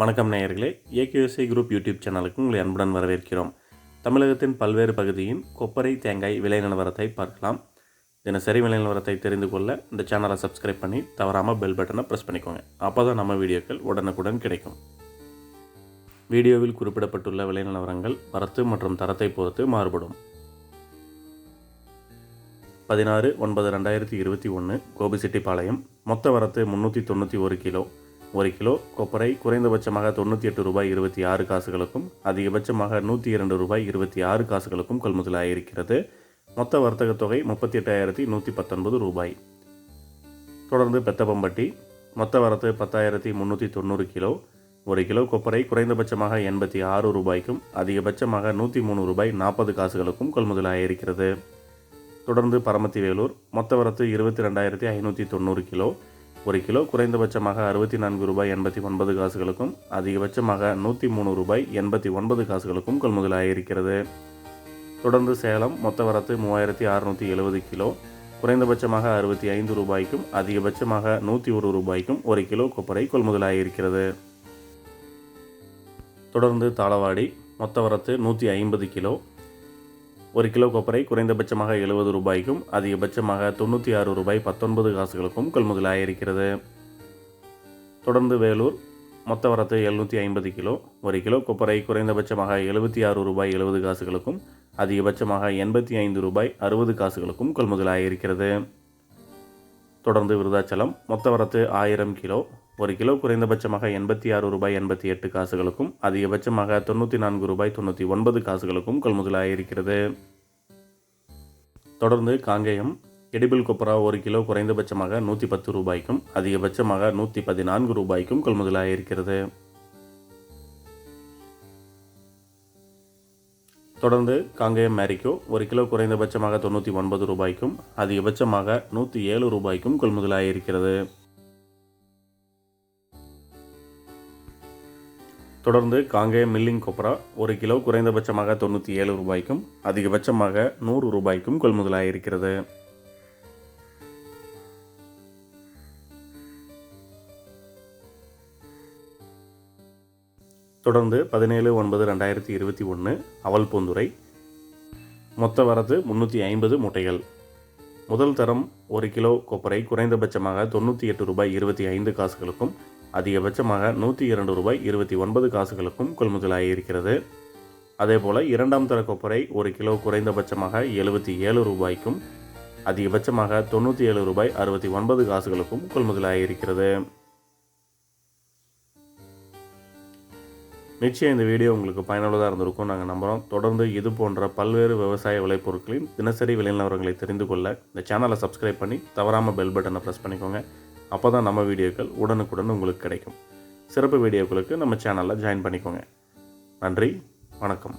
வணக்கம் நேயர்களே. ஏகேஎஸ்ஐ group YouTube சேனலுக்கு உங்களை அன்புடன் வரவேற்கிறோம். தமிழகத்தின் பல்வேறு பகுதியின் கொப்பரை தேங்காய் விலை நிலவரத்தை பார்க்கலாம். தினசரி விலை நிலவரத்தை தெரிந்து கொள்ள இந்த சேனலை சப்ஸ்கிரைப் பண்ணி தவறாமல் பெல் பட்டனை ப்ரெஸ் பண்ணிக்கோங்க. அப்போ தான் நம்ம வீடியோக்கள் உடனுக்குடன் கிடைக்கும். வீடியோவில் குறிப்பிடப்பட்டுள்ள விலை நிலவரங்கள் வரத்து மற்றும் தரத்தை பொறுத்து மாறுபடும். பதினாறு ஒன்பது ரெண்டாயிரத்தி இருபத்தி ஒன்று கோபிசெட்டிப்பாளையம் மொத்த வரத்து முந்நூற்றி தொண்ணூற்றி ஒரு கிலோ. ஒரு கிலோ கொப்பரை குறைந்தபட்சமாக தொண்ணூற்றி எட்டு ரூபாய் இருபத்தி ஆறு காசுகளுக்கும் அதிகபட்சமாக நூற்றி இரண்டு ரூபாய் இருபத்தி ஆறு காசுகளுக்கும் கொள்முதலாயிருக்கிறது. மொத்த வர்த்தக தொகை முப்பத்தி எட்டாயிரத்தி நூற்றி பத்தொன்பது ரூபாய். தொடர்ந்து பெத்தப்பம்பட்டி மொத்த வரத்து பத்தாயிரத்தி முந்நூற்றி தொண்ணூறு கிலோ. ஒரு கிலோ கொப்பரை குறைந்தபட்சமாக எண்பத்தி ஆறு ரூபாய்க்கும் அதிகபட்சமாக நூற்றி மூணு ரூபாய் நாற்பது காசுகளுக்கும் கொள்முதலாயிருக்கிறது. தொடர்ந்து பரமத்தி வேலூர் மொத்த வரத்து இருபத்தி ரெண்டாயிரத்தி ஐநூற்றி தொண்ணூறு கிலோ. ஒரு கிலோ குறைந்தபட்சமாக அறுபத்தி நான்கு ரூபாய் எண்பத்தி ஒன்பது காசுகளுக்கும் அதிகபட்சமாக நூற்றி மூணு ரூபாய் எண்பத்தி ஒன்பது காசுகளுக்கும் கொள்முதலாகியிருக்கிறது தொடர்ந்து சேலம் மொத்த வரத்து மூவாயிரத்தி அறுநூற்றி எழுபது கிலோ குறைந்தபட்சமாக அறுபத்தி ஐந்து ரூபாய்க்கும் அதிகபட்சமாக நூற்றி ஒரு ரூபாய்க்கும் ஒரு கிலோ கொப்பரை கொள்முதலாகியிருக்கிறது தொடர்ந்து தாளவாடி மொத்த வரத்து நூற்றி ஐம்பது கிலோ ஒரு கிலோ கொப்பரை குறைந்தபட்சமாக எழுபது ரூபாய்க்கும் அதிகபட்சமாக தொண்ணூற்றி ஆறு ரூபாய் பத்தொன்பது காசுகளுக்கும் கொள்முதலாயிருக்கிறது தொடர்ந்து வேலூர் மொத்த வரத்து எழுநூற்றி ஐம்பது கிலோ. ஒரு கிலோ கொப்பரை குறைந்தபட்சமாக எழுபத்தி ஆறு ரூபாய் எழுபது காசுகளுக்கும் அதிகபட்சமாக எண்பத்தி ஐந்து ரூபாய் அறுபது காசுகளுக்கும் கொள்முதலாயிருக்கிறது தொடர்ந்து விருதாச்சலம். மொத்த வரத்து ஆயிரம் கிலோ. ஒரு கிலோ குறைந்தபட்சமாக எண்பத்தி ஆறு ரூபாய் எண்பத்தி எட்டு காசுகளுக்கும் அதிகபட்சமாக தொண்ணூற்றி நான்கு ரூபாய் தொண்ணூற்றி ஒன்பது காசுகளுக்கும் கொள்முதலாயிருக்கிறது தொடர்ந்து காங்கேயம் எடிபிள் கொப்பரா ஒரு கிலோ குறைந்தபட்சமாக நூற்றி பத்து ரூபாய்க்கும் அதிகபட்சமாக நூற்றி பதினான்கு ரூபாய்க்கும் கொள்முதலாயிருக்கிறது தொடர்ந்து காங்கேயம் மேரிக்கோ ஒரு கிலோ குறைந்தபட்சமாக தொண்ணூற்றி ஒன்பது ரூபாய்க்கும் அதிகபட்சமாக நூற்றி ஏழு ரூபாய்க்கும் கொள்முதலாயிருக்கிறது தொடர்ந்து காங்கேயம் மில்லிங் கொப்ரா ஒரு கிலோ குறைந்தபட்சமாக தொண்ணூற்றி ஏழு ரூபாய்க்கும் அதிகபட்சமாக நூறு ரூபாய்க்கும் கொள்முதலாயிருக்கிறது தொடர்ந்து பதினேழு ஒன்பது ரெண்டாயிரத்தி இருபத்தி ஒன்று அவல் பூந்துரை மொத்த வரத்து முந்நூற்றி ஐம்பது மூட்டைகள். முதல் தரம் ஒரு கிலோ கொப்பரை குறைந்தபட்சமாக தொண்ணூற்றி எட்டு ரூபாய் இருபத்தி ஐந்து காசுகளுக்கும் அதிகபட்சமாக நூற்றி இரண்டு ரூபாய் இருபத்தி ஒன்பது காசுகளுக்கும் கொள்முதலாகியிருக்கிறது அதேபோல் இரண்டாம் தர கொப்பரை ஒரு கிலோ குறைந்தபட்சமாக எழுபத்தி ஏழு ரூபாய்க்கும் அதிகபட்சமாக தொண்ணூற்றி ஏழு ரூபாய் அறுபத்தி ஒன்பது காசுகளுக்கும் கொள்முதலாகியிருக்கிறது நிச்சயம் இந்த வீடியோ உங்களுக்கு பயனுள்ளதாக இருந்திருக்கும். நாங்கள் நம்புகிறோம் தொடர்ந்து இது போன்ற பல்வேறு விவசாய விளைபொருட்களின் தினசரி விளைநிலவரங்களை தெரிந்து கொள்ள இந்த சேனலை சப்ஸ்கிரைப் பண்ணி தவறாமல் பெல் பட்டனை ப்ரெஸ் பண்ணிக்கோங்க. அப்போ தான் நம்ம வீடியோக்கள் உடனுக்குடன் உங்களுக்கு கிடைக்கும். சிறப்பு வீடியோக்களுக்கு நம்ம சேனலில் ஜாயின் பண்ணிக்கோங்க. நன்றி. வணக்கம்.